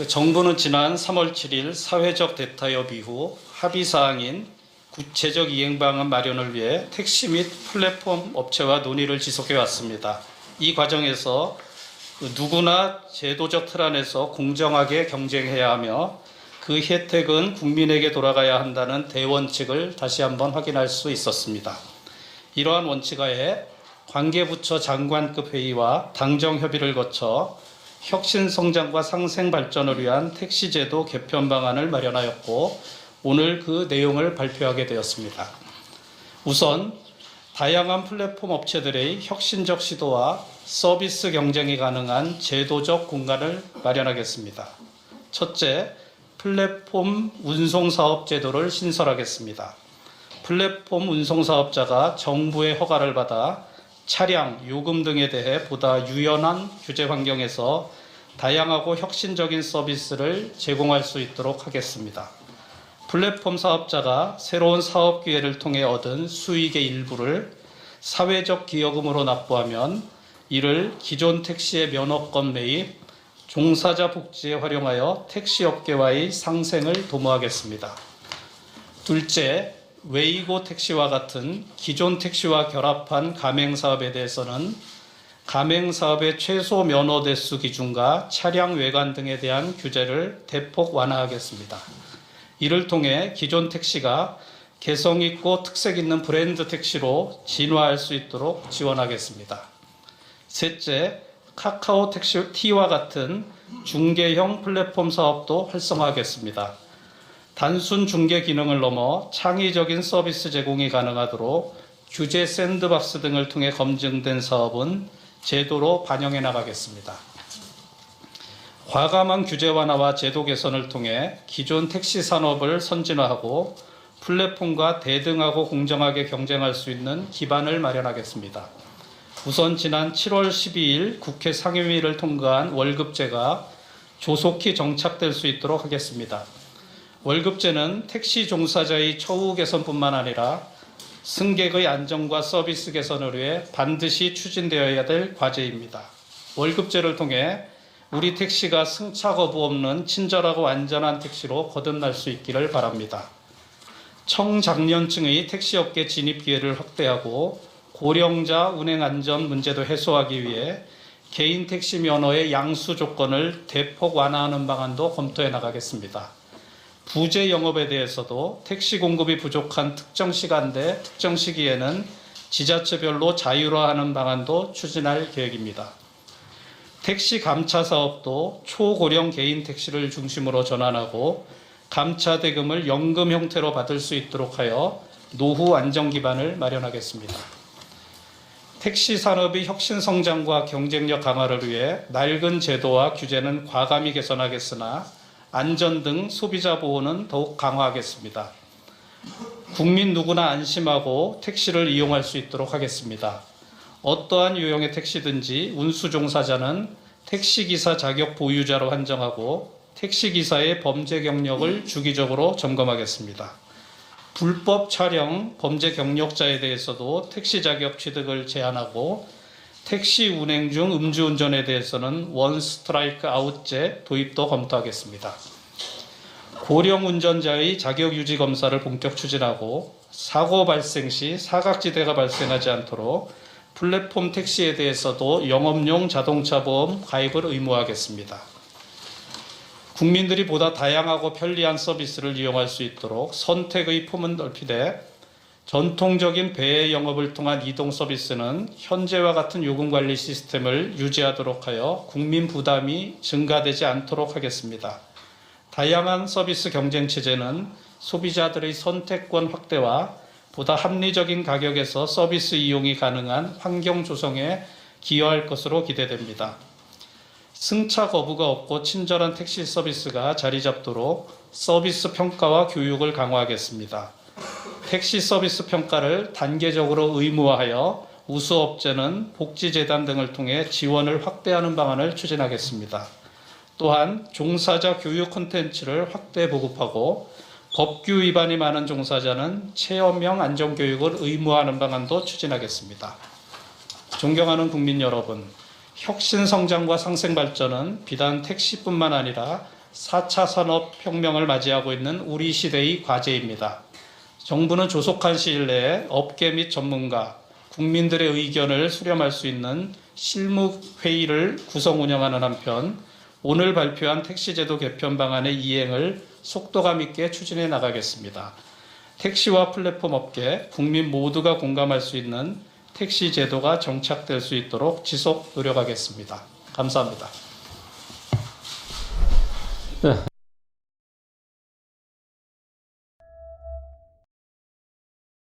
그 정부는 지난 3월 7일 사회적 대타협 이후 합의 사항인 구체적 이행 방안 마련을 위해 택시 및 플랫폼 업체와 논의를 지속해 왔습니다. 이 과정에서 그 누구나 제도적 틀 안에서 공정하게 경쟁해야 하며 그 혜택은 국민에게 돌아가야 한다는 대원칙을 다시 한번 확인할 수 있었습니다. 이러한 원칙하에 관계부처 장관급 회의와 당정 협의를 거쳐 혁신 성장과 상생 발전을 위한 택시 제도 개편 방안을 마련하였고 오늘 그 내용을 발표하게 되었습니다. 우선 다양한 플랫폼 업체들의 혁신적 시도와 서비스 경쟁이 가능한 제도적 공간을 마련하겠습니다. 첫째, 플랫폼 운송 사업 제도를 신설하겠습니다. 플랫폼 운송 사업자가 정부의 허가를 받아 차량, 요금 등에 대해 보다 유연한 규제 환경에서 다양하고 혁신적인 서비스를 제공할 수 있도록 하겠습니다. 플랫폼 사업자가 새로운 사업 기회를 통해 얻은 수익의 일부를 사회적 기여금으로 납부하면 이를 기존 택시의 면허권 매입, 종사자 복지에 활용하여 택시 업계와의 상생을 도모하겠습니다. 둘째, 웨이고 택시와 같은 기존 택시와 결합한 가맹 사업에 대해서는 가맹 사업의 최소 면허 대수 기준과 차량 외관 등에 대한 규제를 대폭 완화하겠습니다. 이를 통해 기존 택시가 개성 있고 특색 있는 브랜드 택시로 진화할 수 있도록 지원하겠습니다. 셋째, 카카오 택시 T와 같은 중개형 플랫폼 사업도 활성화하겠습니다. 단순 중개 기능을 넘어 창의적인 서비스 제공이 가능하도록 규제 샌드박스 등을 통해 검증된 사업은 제도로 반영해 나가겠습니다. 과감한 규제 완화와 제도 개선을 통해 기존 택시 산업을 선진화하고 플랫폼과 대등하고 공정하게 경쟁할 수 있는 기반을 마련하겠습니다. 우선 지난 7월 12일 국회 상임위를 통과한 월급제가 조속히 정착될 수 있도록 하겠습니다. 월급제는 택시 종사자의 처우 개선뿐만 아니라 승객의 안전과 서비스 개선을 위해 반드시 추진되어야 될 과제입니다. 월급제를 통해 우리 택시가 승차 거부 없는 친절하고 안전한 택시로 거듭날 수 있기를 바랍니다. 청장년층의 택시업계 진입 기회를 확대하고 고령자 운행 안전 문제도 해소하기 위해 개인 택시 면허의 양수 조건을 대폭 완화하는 방안도 검토해 나가겠습니다. 부재 영업에 대해서도 택시 공급이 부족한 특정 시간대, 특정 시기에는 지자체별로 자율화하는 방안도 추진할 계획입니다. 택시 감차 사업도 초고령 개인 택시를 중심으로 전환하고 감차 대금을 연금 형태로 받을 수 있도록 하여 노후 안정 기반을 마련하겠습니다. 택시 산업의 혁신 성장과 경쟁력 강화를 위해 낡은 제도와 규제는 과감히 개선하겠으나 안전 등 소비자 보호는 더욱 강화하겠습니다. 국민 누구나 안심하고 택시를 이용할 수 있도록 하겠습니다. 어떠한 유형의 택시든지 운수 종사자는 택시기사 자격 보유자로 한정하고 택시기사의 범죄 경력을 주기적으로 점검하겠습니다. 불법 촬영 범죄 경력자에 대해서도 택시 자격 취득을 제한하고 택시 운행 중 음주운전에 대해서는 원 스트라이크 아웃제 도입도 검토하겠습니다. 고령 운전자의 자격 유지 검사를 본격 추진하고 사고 발생 시 사각지대가 발생하지 않도록 플랫폼 택시에 대해서도 영업용 자동차 보험 가입을 의무화하겠습니다. 국민들이 보다 다양하고 편리한 서비스를 이용할 수 있도록 선택의 품은 넓히되 전통적인 배의 영업을 통한 이동 서비스는 현재와 같은 요금 관리 시스템을 유지하도록 하여 국민 부담이 증가되지 않도록 하겠습니다. 다양한 서비스 경쟁 체제는 소비자들의 선택권 확대와 보다 합리적인 가격에서 서비스 이용이 가능한 환경 조성에 기여할 것으로 기대됩니다. 승차 거부가 없고 친절한 택시 서비스가 자리 잡도록 서비스 평가와 교육을 강화하겠습니다. 택시 서비스 평가를 단계적으로 의무화하여 우수업체는 복지재단 등을 통해 지원을 확대하는 방안을 추진하겠습니다. 또한 종사자 교육 콘텐츠를 확대 보급하고 법규 위반이 많은 종사자는 체험형 안전교육을 의무화하는 방안도 추진하겠습니다. 존경하는 국민 여러분, 혁신 성장과 상생 발전은 비단 택시뿐만 아니라 4차 산업 혁명을 맞이하고 있는 우리 시대의 과제입니다. 정부는 조속한 시일 내에 업계 및 전문가, 국민들의 의견을 수렴할 수 있는 실무 회의를 구성 운영하는 한편 오늘 발표한 택시제도 개편 방안의 이행을 속도감 있게 추진해 나가겠습니다. 택시와 플랫폼 업계, 국민 모두가 공감할 수 있는 택시 제도가 정착될 수 있도록 지속 노력하겠습니다. 감사합니다. 네,